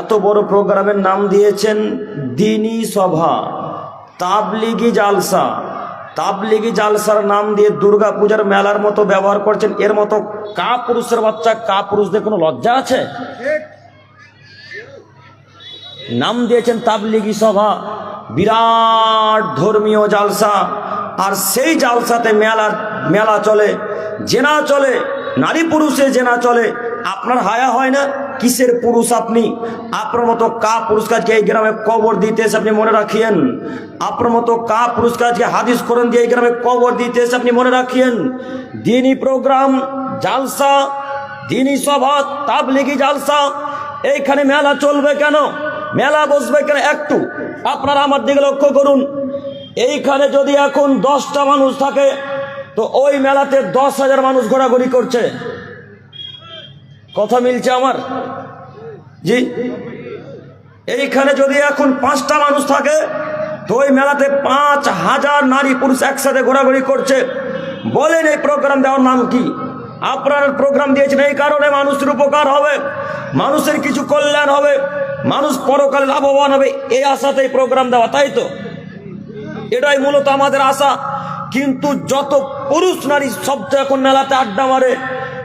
এত বড় প্রোগ্রামের নাম দিয়েছেন দিনী সভা, তাবলিগি জালসা। তাবলিগি জালসার নাম দিয়ে দুর্গা পূজার মেলার মতো ব্যবহার করছেন। এর মতো কা পুরুষের বাচ্চা কা পুরুষদের কোনো লজ্জা আছে? নাম দিয়েছেন তাবলিগি সভা, বিরাট ধর্মীয় জালসা। আর সেই জালসাতে মেলা মেলা চলে, জেনা চলে, নারী পুরুষে জেনা চলে। আপনার হায়া হয় না? কিসের পুরুষ আপনি? আপনার মতো কা পুরস্কারকে এই গ্রামে কবর দিতে আপনি মনে রাখিয়েন। আপনার মতো কা পুরস্কারকে হাদিস করেন দিয়ে এই গ্রামে কবর দিতে আপনি মনে রাখিয়েন। দিনই প্রোগ্রাম, জালসা দিনই সভা, তাবলিগি জালসা, এইখানে মেলা চলবে কেন? মেলা বসবে কেন? একটু আপনারা আমার দিকে লক্ষ্য করুন। এইখানে যদি এখন দশটা মানুষ থাকে, তো ওই মেলাতে দশ হাজার মানুষ ঘোরাঘুরি করছে। কথা মিলছে আমার? জি। এইখানে যদি এখন পাঁচটা মানুষ থাকে, তো ওই মেলাতে পাঁচ হাজার নারী পুরুষ একসাথে ঘোরাঘুরি করছে। বলেন এই প্রোগ্রাম দেওয়ার নাম কি? আপনার প্রোগ্রাম দিয়েছেন এই কারণে মানুষের উপকার হবে, মানুষের কিছু কল্যাণ হবে, মানুষ পরকালে লাভবান হবে, এই আশাতে এই প্রোগ্রাম দেওয়া, তাই তো? এটাই মূলত আমাদের আশা। কিন্তু যত পুরুষ নারী শব্দ এখন মেলাতে আড্ডা মারে,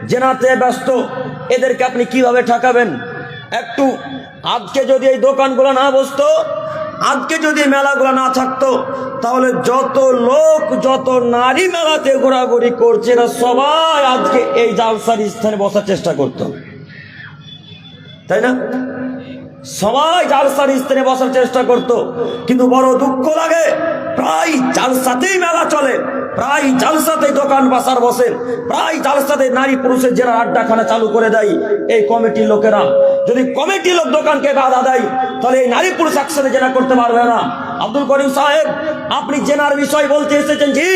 জেনাতে ব্যস্ত এদেরকে আপনি কীভাবে ঠকাবেন? একটু, আজকে যদি এই দোকানগুলো না বসতো, আজকে যদি মেলাগুলো না থাকতো, তাহলে যত লোক, যত নারী মেলাতে ঘোরাঘুরি করছে এরা সবাই আজকে এই জালসার স্থানে বসার চেষ্টা করতো। তাই না? সবাই জালসার স্থানে বসার চেষ্টা করত, কিন্তু বড় দুঃখ লাগে, প্রায় জালসাতেই মেলা চলে। প্রায় জালসাতেই দোকান বাসার বসে, প্রায় জালসাতে নারী পুরুষের জেরা আড্ডাখানা চালু করে দেয় এই কমিটির লোকেরা। যদি কমিটির লোক দোকানকে বাধা দেয়, তাহলে এই নারী পুরুষ একসাথে জেনা করতে পারবে না। আব্দুল করিম সাহেব, আপনি জেনার বিষয় বলতে এসেছেন জি?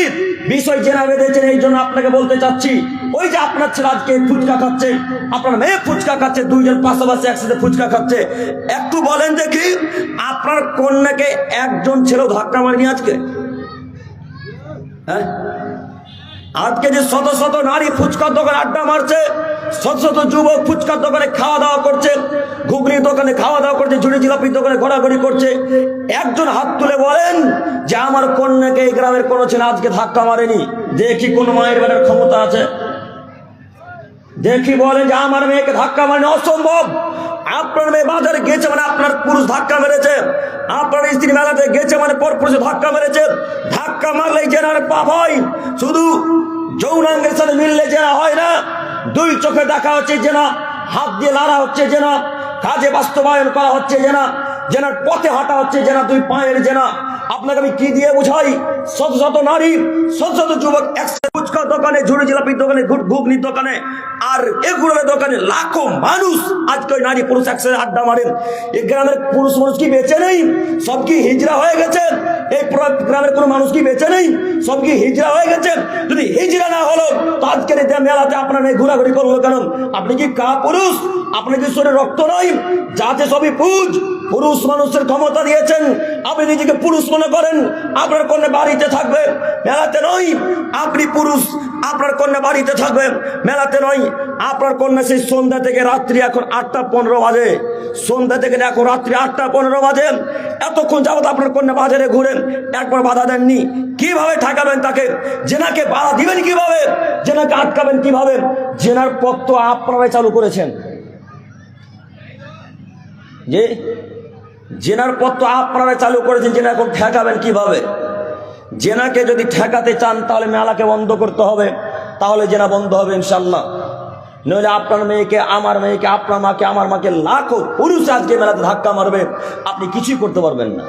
বিষয় জেনা বেঁধেছেন, এই জন্য আপনাকে বলতে চাচ্ছি। ওই যে আপনার ছেলে আজকে ফুচকা খাচ্ছে, আপনার মেয়ে ফুচকা খাচ্ছে, দুইজন পাশাপাশি একসাথে ফুচকা খাচ্ছে। একটু বলেন দেখি, আপনার কন্যাকে একজন ছেলেও ধাক্কা মারেনি আজকে? হ্যাঁ? আজকে যে শত শত নারী ফুচকার দোকানে আড্ডা মারছে, শত শত যুবক ফুচকার দোকানে খাওয়া দাওয়া করছে ঘুগনির দোকানে খাওয়া দাওয়া করছে, ঝুড়ি জিলাপির দোকানে ঘোরাঘুরি করছে। একজন হাত তুলে বলেন যে আমার কন্যাকে এই গ্রামের কোনো ছেলে আজকে ধাক্কা মারেনি। দেখি কোন মায়ের বেলার ক্ষমতা আছে। দেখি বলেন যে আমার মেয়েকে ধাক্কা মারেনি অসম্ভব। আপনার মেয়ে বাজারে গেছে মানে আপনার পুরুষ ধাক্কা মেরেছে। আপনার স্ত্রী মেলাতে গেছে মানে পর পুরুষে ধাক্কা মেরেছে। ধাক্কা মারলেই জেনার পাপ হয়। শুধু যৌনাঙ্গের সাথে মিললে জেনা হয় না। দুই চোখে দেখা হচ্ছে জেনা হাত দিয়ে লাড়া হচ্ছে জেনা কাজে বাস্তবায়ন করা হচ্ছে জেনা জেনার পথে হাঁটা হচ্ছে জেনা দুই পায়ের জেনা আপনাকে আমি কি দিয়ে বুঝাই? শত শত নারী, শত শত যুবক একসাথে ফুচকার দোকানে, ঝুড়ি জিলাপির দোকানে ঘুগনির দোকানে, আর এগুলোর দোকানে লাখো মানুষ আজকে নারী পুরুষ একসাথে আড্ডা মারেন। এই গ্রামের পুরুষ মানুষ কি বেঁচে নেই? সব কি হিজড়া হয়ে গেছে? এই গ্রামের কোনো মানুষ কি বেঁচে নেই? সব কি হিজড়া হয়ে গেছে? যদি হিজড়া না হলো, তো আজকের এই মেলাতে আপনার মেয়ে ঘোরাঘুরি করব কেন? আপনি কি কা পুরুষ? আপনি কি শরীরে রক্ত নয় যাতে সবই পুজ। পুরুষ মানুষের ক্ষমতা দিয়েছেন। আপনি নিজেকে পুরুষ মনে করেন, আপনার কন্যা বাড়িতে থাকবে, মেলাতে নয়, আপনি পুরুষ, আপনার কন্যা বাড়িতে থাকবে, মেলাতে নয়, আপনার কন্যা সেই সন্ধ্যা থেকে রাত্রি এখন আটটা পনেরো বাজে। সন্ধ্যা থেকে এখন রাত্রি আটটা পনেরো বাজে। এতক্ষণ যাবত আপনার কন্যা বাজারে ঘুরেন, একবার বাধা দেননি। কীভাবে ঠেকাবেন তাকে? জেনাকে বাধা দিবেন কীভাবে? জেনাকে আটকাবেন কীভাবে? জেনার পথ তো আপনারাই চালু করেছেন। যে জেনার পথ তো আপনারা চালু করেছেন, জেনা এখন ঠেকাবেন কীভাবে? জেনাকে যদি ঠেকাতে চান, তাহলে মেলাকে বন্ধ করতে হবে, তাহলে জেনা বন্ধ হবে ইনশাল্লাহ নইলে আপনার মেয়েকে, আমার মেয়েকে, আপনার মাকে, আমার মাকে লাখো পুরুষ আজকে মেলাতে ধাক্কা মারবে, আপনি কিছুই করতে পারবেন না।